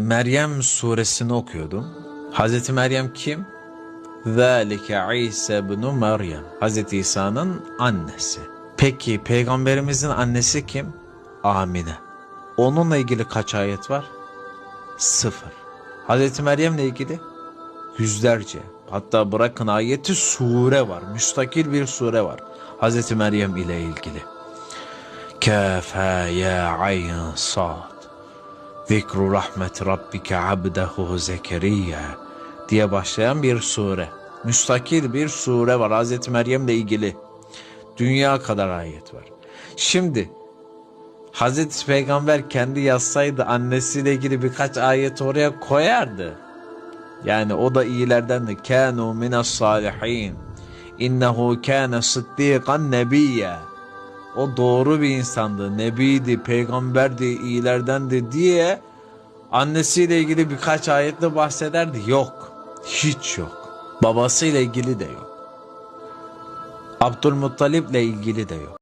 Meryem suresini okuyordum. Hazreti Meryem kim? Zalike İsa ibn Meryem. Hazreti İsa'nın annesi. Peki peygamberimizin annesi kim? Amine. Onunla ilgili kaç ayet var? Sıfır. Hazreti Meryem'le ilgili yüzlerce. Hatta bırakın ayeti sure var. Müstakil bir sure var. Hazreti Meryem ile ilgili. Kafa ya ayn sad. Zikru rahmet rabbike abdehu Zekeriya diye başlayan bir sure. Müstakil bir sure var Hazreti Meryem'le ilgili. Dünya kadar ayet var. Şimdi Hazreti Peygamber kendi yazsaydı annesiyle ilgili birkaç ayet oraya koyardı. Yani o da iyilerden de kanu minas salihin. İnnehu kana sıddikan nebiyya. O doğru bir insandı, nebiydi, peygamberdi, iyilerdendi diye annesiyle ilgili birkaç ayetle bahsederdi. Yok. Hiç yok. Babasıyla ilgili de yok. Abdülmuttalip'le ilgili de yok.